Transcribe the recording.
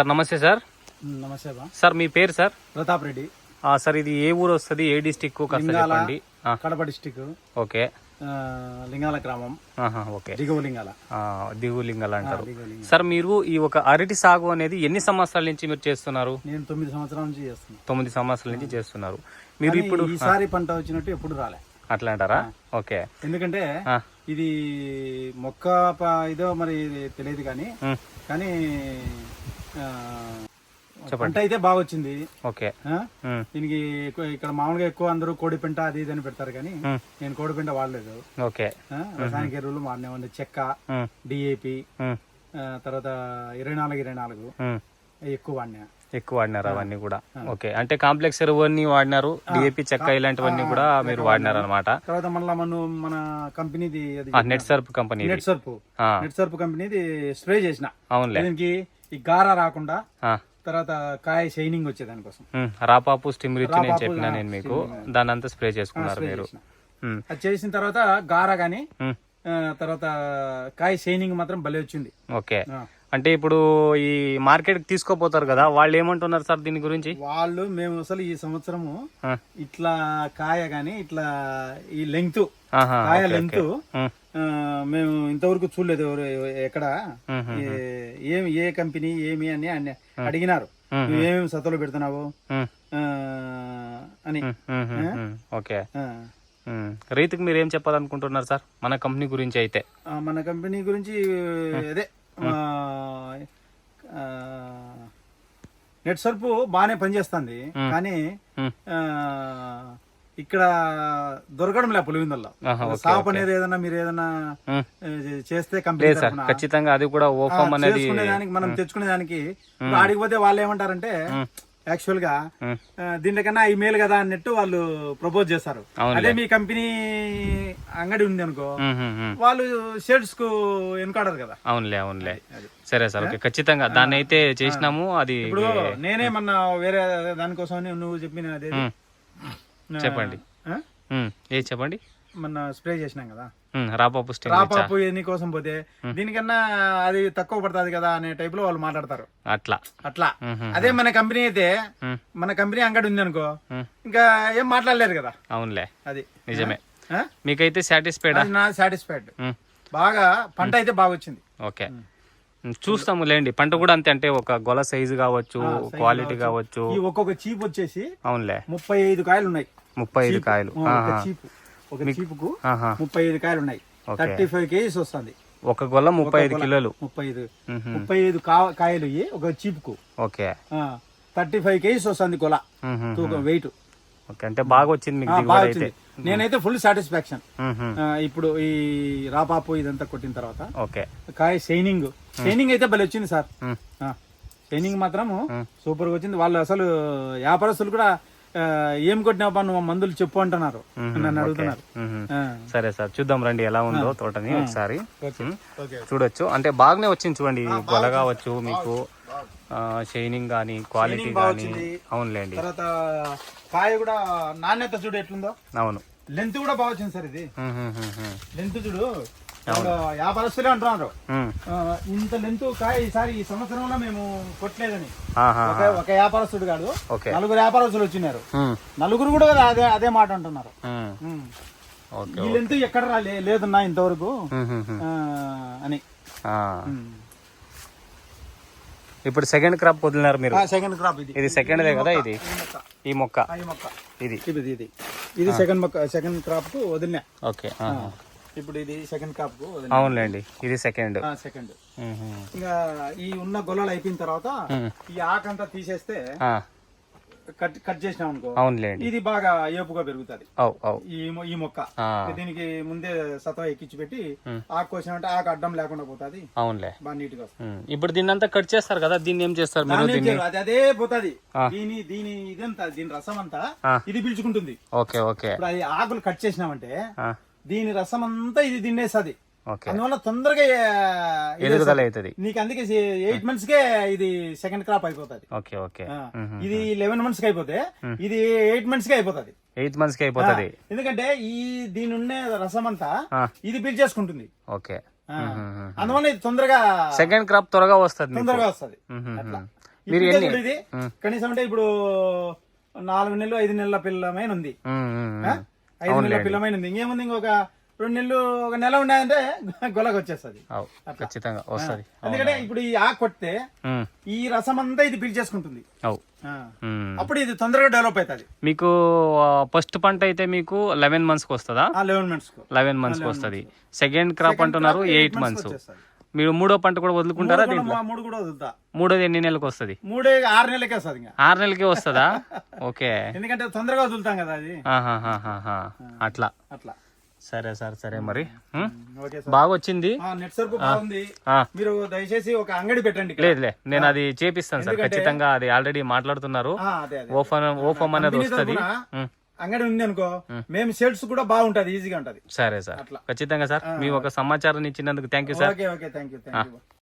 Sir నమస్తే sir. నమస్తే sir మీ పేరు సార్? ప్రతాప్ రెడ్డి. సార్ ఇది ఏ ఊరు వస్తుంది? ఏ డిస్టిక్ చెప్పండి. కడప డిస్టిక్. ఓకే. లింగాల గ్రామం. ఓకే. దిగువ లింగాల. అంటారు. సార్ మీరు ఈ ఒక అరటి సాగు అనేది ఎన్ని సంవత్సరాల నుంచి మీరు చేస్తున్నారు? నేను తొమ్మిది సంవత్సరాల నుంచి చేస్తున్నాను తొమ్మిది సంవత్సరాల నుంచి చేస్తున్నారు. మీరు ఇప్పుడు ఈసారి పంట వచ్చినట్టు ఎప్పుడు రాలే. అట్లా అంటారా ఓకే. ఎందుకంటే ఇది మొక్క ఇదో మరి తెలియదు కానీ కానీ పంట అయితే బాగా వచ్చింది ఓకే దీనికి ఇక్కడ మామూలుగా ఎక్కువ అందరూ కోడి పెంట అది ఇది అని పెడతారు కానీ నేను కోడి పెంట వాడలేదు. ఓకే? రసాయనిక ఎరువులు వాడినామండి చెక్క డిఏపి తర్వాత ఇరవై నాలుగు ఇరవై నాలుగు ఎక్కువ వాడినా. ఎక్కువ వాడినారు అవన్నీ కూడా. ఓకే. అంటే కాంప్లెక్స్ ఎరువుని వాడినారు. డిఏపి చెక్క ఇలాంటివన్నీ కూడా మీరు వాడినారు అనమాట తర్వాత మళ్ళీ మన మన కంపెనీది Net Surf company Net Surf. Net Surf కంపెనీది స్ప్రే చేసిన. అవునులే. దీనికి ఈ గారా రాకుండా తర్వాత కాయ షైనింగ్ వచ్చే దానికోసం రాపాపు స్టిమ్ రిచ్ నేను చెప్పిన నేను మీకు. దాని అంతా స్ప్రే చేసుకున్నారు మీరు. అది చేసిన తర్వాత గారా గాని తర్వాత కాయ షైనింగ్ మాత్రం భలే వచ్చింది. ఓకే. అంటే ఇప్పుడు ఈ మార్కెట్కి తీసుకోపోతారు కదా వాళ్ళు ఏమంటున్నారు సార్ దీని గురించి? వాళ్ళు మేము అసలు ఈ సంవత్సరము ఇట్లా కాయ గాని ఇట్లా ఈ లెంగ్త్ కాయ లెంగ్త్ మేము ఇంతవరకు చూడలేదు ఎవరు ఎక్కడ. ఏమి ఏ కంపెనీ ఏమి అని అడిగినారు. ఏమేమి సత్తులు పెడుతున్నావు? అని. ఓకే. రైతుకు మీరు ఏం చెప్పాలనుకుంటున్నారు సార్ మన కంపెనీ గురించి అయితే? మన కంపెనీ గురించి అదే. నెట్ సర్పు బాగానే పనిచేస్తుంది. కానీ ఇక్కడ దొరకడం లే పులివిందల్లో. సాప్ అనేది ఏదైనా మీరు ఏదైనా ఉమ్. ఆ, చేస్తే తరపున ఖచ్చితంగా అది కూడా ఓఫామ్ అనేది దానికి మనం తెచ్చుకునే దానికి ఆడికి పోతే వాళ్ళు ఏమంటారంటే యాక్చువల్గా దీనికన్నా ఈ మేలు కదా అన్నట్టు వాళ్ళు ప్రపోజ్ చేస్తారు. అదే మీ కంపెనీ అంగడి ఉంది అనుకో. వాళ్ళు షేడ్స్కు వెనుకాడరు కదా. అవునులే అవునులే. సరే సార్ ఓకే ఖచ్చితంగా దాన్ని అయితే చేసినాము అది ఇప్పుడు నేనే మొన్న వేరే దానికోసం నువ్వు చెప్పిన అదే చెప్పండి. ఏ చెప్పండి? మొన్న స్ప్రే చేసినాం కదా. రాపాపు రాపాపు ఎన్ని కోసం పోతే? దీనికన్నా అది తక్కువ పడుతుంది కదా అనే టైప్లో వాళ్ళు మాట్లాడతారు. అట్లా. అట్లా. అదే మన కంపెనీ అయితే మన కంపెనీ అంగడి ఉంది అనుకో. ఇంకా ఏం మాట్లాడలేరు కదా. అవునులే. అది. నిజమే? మీకైతే సాటిస్ఫైడా నా సాటిస్ఫైడ్ బాగా పంట అయితే బాగా వచ్చింది. ఓకే. చూస్తాము లేండి. పంట కూడా అంతే అంటే ఒక గొల సైజు కావచ్చు క్వాలిటీ కావచ్చు. ఒక్కొక్క చీప్ వచ్చేసి అవునులే. ముప్పై ఐదు కాయలు ఉన్నాయి. ముప్పై ఐదు కాయలు. చీపు. ఒక చీపుకు. ముప్పై ఐదు కాయలు ఉన్నాయి. థర్టీ ఫైవ్ కేజీస్ వస్తుంది. ఒక గొల్ల ముప్పై ఐదు కిలోలు. ముప్పై ఐదు. ముప్పై ఐదు కాయలు ఒక చీపుకు. ఓకే. థర్టీ ఫైవ్ కేజీస్ వస్తుంది కొల మ్మ్. తూకం వెయిట్ ఓకే అంటే బాగా వచ్చింది మీకు బాగా వచ్చింది. నేనైతే ఫుల్ సాటిస్ఫాక్షన్. ఇప్పుడు ఈ రాపాపు ఇదంతా కొట్టిన తర్వాత ఓకే. కాయ షైనింగ్. షైనింగ్ అయితే భలే వచ్చింది సార్. షైనింగ్ మాత్రము సూపర్గా వచ్చింది. వాళ్ళు అసలు వ్యాపారస్తులు కూడా ఏం కొట్టినాపా నువ్వు మందులు చెప్పు అంటున్నారు. నన్ను అడుగుతున్నారు. సరే సార్ చూద్దాం రండి ఎలా ఉందో తోటని ఒకసారి. చూడొచ్చు. అంటే బాగానే వచ్చింది చూడండి గొల కావచ్చు మీకు షైనింగ్ కానీ క్వాలిటీ కానీ. అవునులేండి. తర్వాత కాయ కూడా నాణ్యత చూడు ఎట్లుందో. అవును. లెంత్ కూడా బాగా వచ్చింది సార్ ఇది. లెంత్ చూడు. వ్యాపారస్తులే అంటున్నారు. ఇంత లెంత్ కాయ ఈసారి ఈ సంవత్సరంలో మేము కొట్టలేదని. ఒక వ్యాపారస్తుడు కాదు నలుగురు వ్యాపారస్తులు వచ్చినారు. నలుగురు కూడా అదే అదే మాట అంటున్నారు. ఈ లెంత్ ఎక్కడ లేదన్నా ఇంతవరకు. అని. ఇప్పుడు సెకండ్ క్రాప్ వదిలినారు మీరు. సెకండ్ క్రాప్ ఇది. ఇది సెకండ్దే కదా ఇది? ఈ మొక్క. ఈ మొక్క. ఇది. ఇది ఇది సెకండ్ మొక్క సెకండ్ క్రాప్ వదిలినా. ఓకే. ఇప్పుడు ఇది సెకండ్ క్రాప్కు వదిలినా అవునులేండి ఇది సెకండ్ సెకండ్. ఇంకా ఈ ఉన్న గొల్లలు అయిపోయిన తర్వాత ఈ ఆకంతా తీసేస్తే కట్ కట్ చేసినాం అనుకో అవునులేండి. ఇది బాగా ఏపుగా పెరుగుతుంది. ఈ మొక్క. దీనికి ముందే సత్వ ఎక్కించి పెట్టి ఆకు కోసామంటే ఆకు అడ్డం లేకుండా పోతుంది. అవునులే. బాగా నీట్గా. ఇప్పుడు దీన్ని అంతా కట్ చేస్తారు కదా దీన్ని ఏం చేస్తారు మీరు అది అదే పోతుంది. దీని దీని ఇదంతా దీని రసం అంతా. ఇది పీల్చుకుంటుంది. Okay okay. ఇప్పుడు అది ఆకులు కట్ చేసినామంటే దీని రసం అంతా ఇది తినేస్తుంది ఓకే. అందువల్ల తొందరగా ఎదుగుదల అవుతుంది. నీకు అందుకే ఎయిట్ మంత్స్ కే ఇది సెకండ్ క్రాప్ అయిపోతుంది. Okay okay. ఇది లెవెన్ మంత్స్కి అయిపోతే ఇది ఎయిట్ మంత్స్కి అయిపోతుంది. ఎయిత్ మంత్స్కి అయిపోతుంది ఎందుకంటే ఈ దీని ఉండే రసం అంతా. ఇది పీల్చేసుకుంటుంది ఓకే. అందువల్ల ఇది తొందరగా సెకండ్ క్రాప్ త్వరగా వస్తుంది తొందరగా వస్తుంది. మీరు ఇది కనీసం అంటే ఇప్పుడు నాలుగు నెలలు ఐదు నెలల పిల్లమైన ఉంది. ఐదు నెలల పిల్లమైన ఉంది ఇంకేముంది ఇంకొక రెండు నెలలు ఒక నెల ఉన్నాయంటే గొలగ వచ్చేస్తుంది. ఖచ్చితంగా వస్తుంది. ఎందుకంటే ఇప్పుడు ఈ ఆకు కొడితే ఈ రసం అంతా ఇది పీల్చేసుకుంటుంది. అప్పుడు ఇది తొందరగా డెవలప్ అవుతుంది. మీకు ఫస్ట్ పంట అయితే మీకు లెవెన్ మంత్స్కి వస్తుందా? ఆ లెవెన్ మినిట్స్ లెవెన్ మంత్స్కి వస్తుంది. సెకండ్ క్రాప్ అంటున్నారు ఎయిట్ మంత్స్ మీరు మూడో పంట కూడా వదులుకుంటారా దీంట్లో? మూడు కూడా వదులుతా. మూడోది ఎన్ని నెలలకు వస్తుంది? మూడే ఆరు నెలలకే వస్తుంది ఆరు నెలలకే వస్తుందా? ఓకే. ఎందుకంటే తొందరగా వదులుతాం కదా అది. అట్లా. అట్లా. సరే సార్ సరే మరి. బాగా వచ్చింది ఆ, నెట్ సరుకు బాగుంది. ఆ. మీరు దయచేసి ఒక అంగడి పెట్టండి. లేదులే నేను అది చేపిస్తాను సార్. ఖచ్చితంగా అది ఆల్రెడీ మాట్లాడుతున్నారు. ఓఫన్ ఓఫమ్ అనేది వస్తుంది. అంగడి ఉంది అనుకో మేము షేడ్స్ కూడా బాగుంటది ఈజీగా ఉంటది. సరే సార్. ఖచ్చితంగా సార్. మీ ఒక సమాచారం ఇచ్చినందుకు thank you sir okay okay thank you thank you